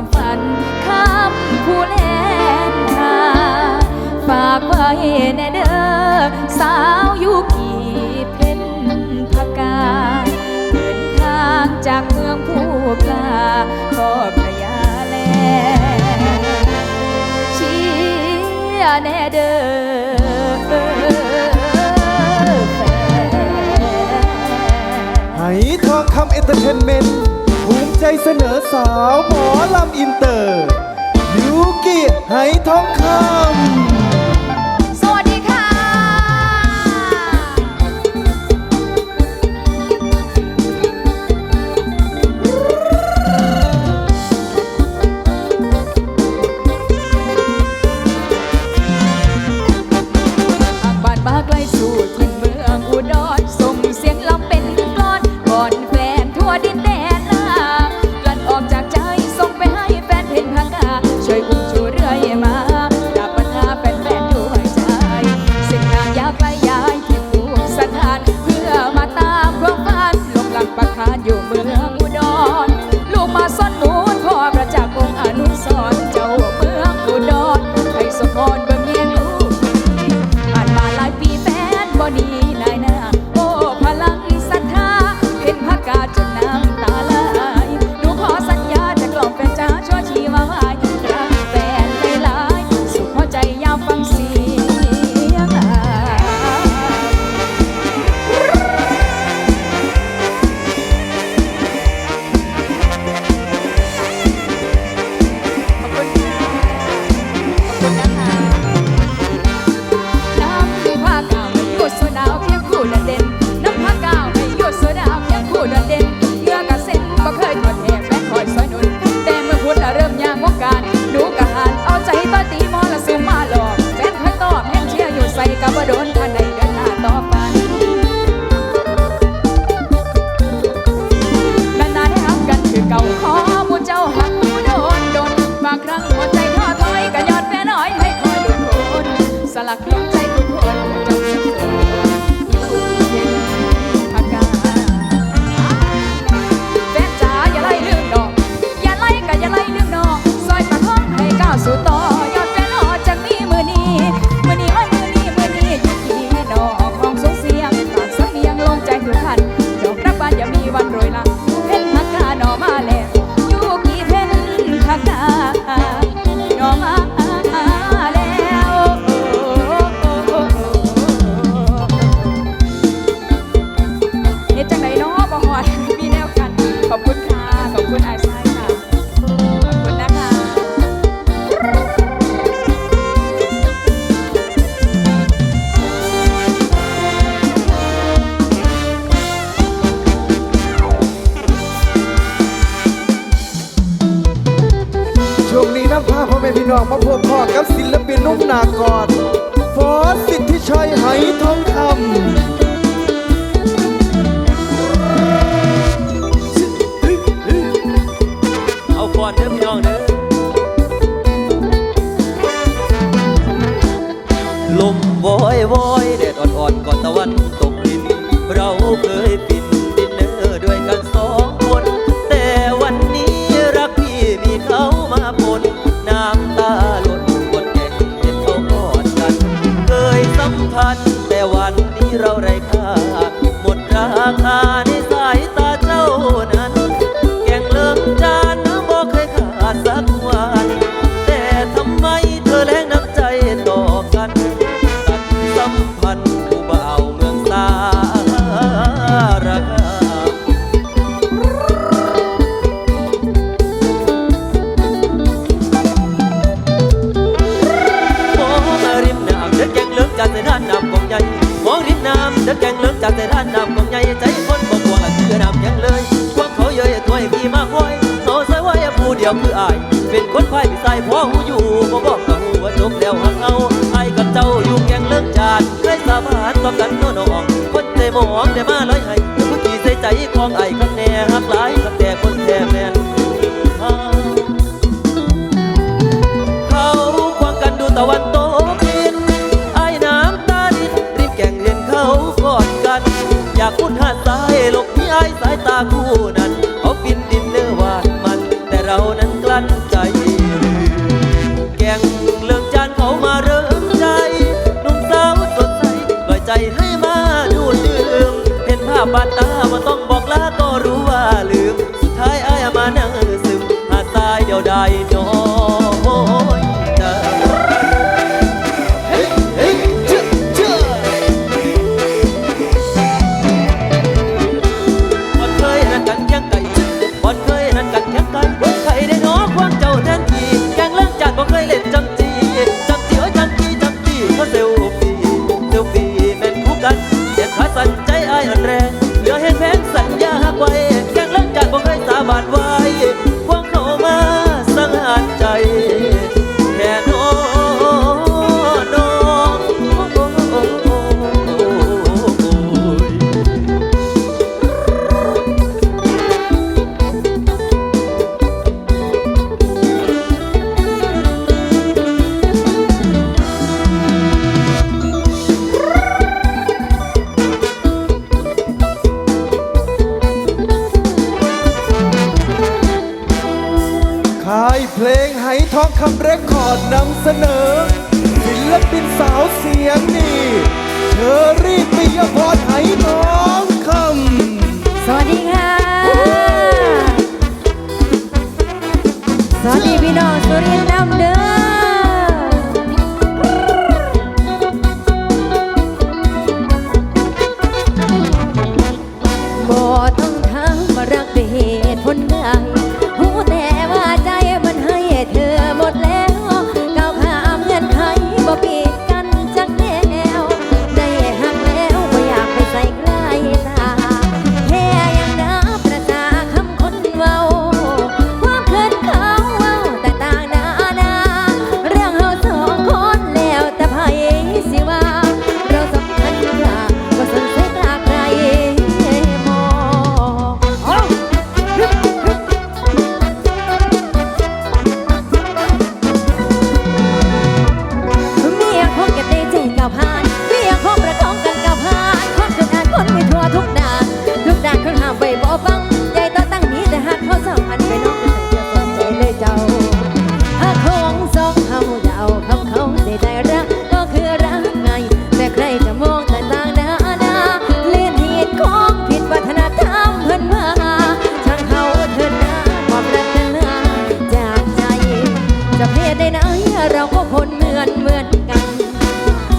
ความฝันคำผู้แลนหาฝากไว้แน่เด้อสาวอยู่กี่เพ็ญพกาเดินทางจากเมืองผู้ปลาก็พรยาแลเชียแน่เด้อให้ทองคำเอนเตอร์เทนเมนต์ จเสนอสาวหมอลำอินเตอร์ยูกิไหทองคำ น้องมาพบพ่อกับศิลปินนุ่มนากรฟอสสิทธิชัยไหทองคำ น้ำเด็กแกงเลิกจากแต่ร้านน้ำกองใหญ่ใจคนบ่กลัวเชื่อน้ำยังเลยควางเขาเยอะตัวให้พี่มาคอยเขาใส่ว่าผู้เดียวคืออาย เป็นคนไพ่พี่ใส่พ่อหูอยู่บ่บอกกับหูว่าจบแล้วหักเอาไอ้กับเจ้าอยู่แกงเลิกจานเคยสาบานต่อกันโน่นองคนใจมองได้มาลอยให้านใจ แกงเลืองจานเขามาเริ่มใจนุ่มสาวสดใสปล่อยใจให้มาดูเดืองเห็นภาพบาดตา พระสันใจอายอ่อนแรง เหลือแห้งแพงสัญญาหักไว้แก่งเลิกจากบ่เคยสาบานว่า เพลงไหท้องคำเรคคอร์ดนำเสนอ ศิลปินสาวเสียงดีเชอรี่ปิยพรไหท้องคำสวัสดีค่ะ สวัสดีพี่น้องสุรินทร์น้ำเด้อ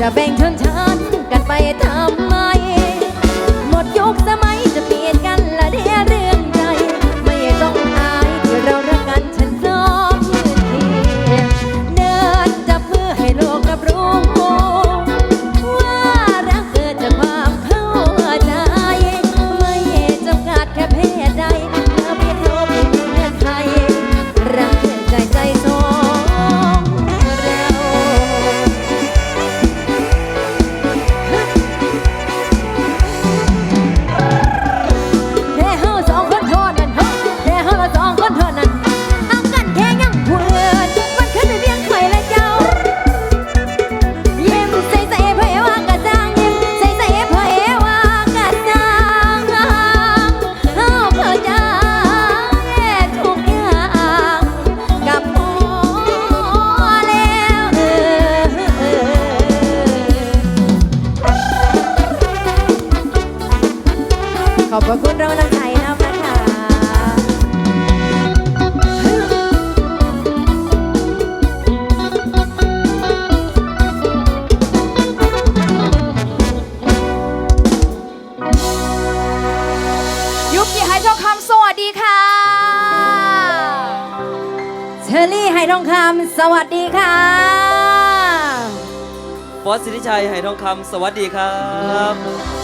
จะแบ่งชนชั้นกันไปตาม ขอบคุณเราน้ำใจนนะคะยุกิไฮทองคำสวัสดีค่ะ เชอรี่ไฮทองคำสวัสดีค่ะฟอสสิริชัยไหทองคำสวัสดีครับ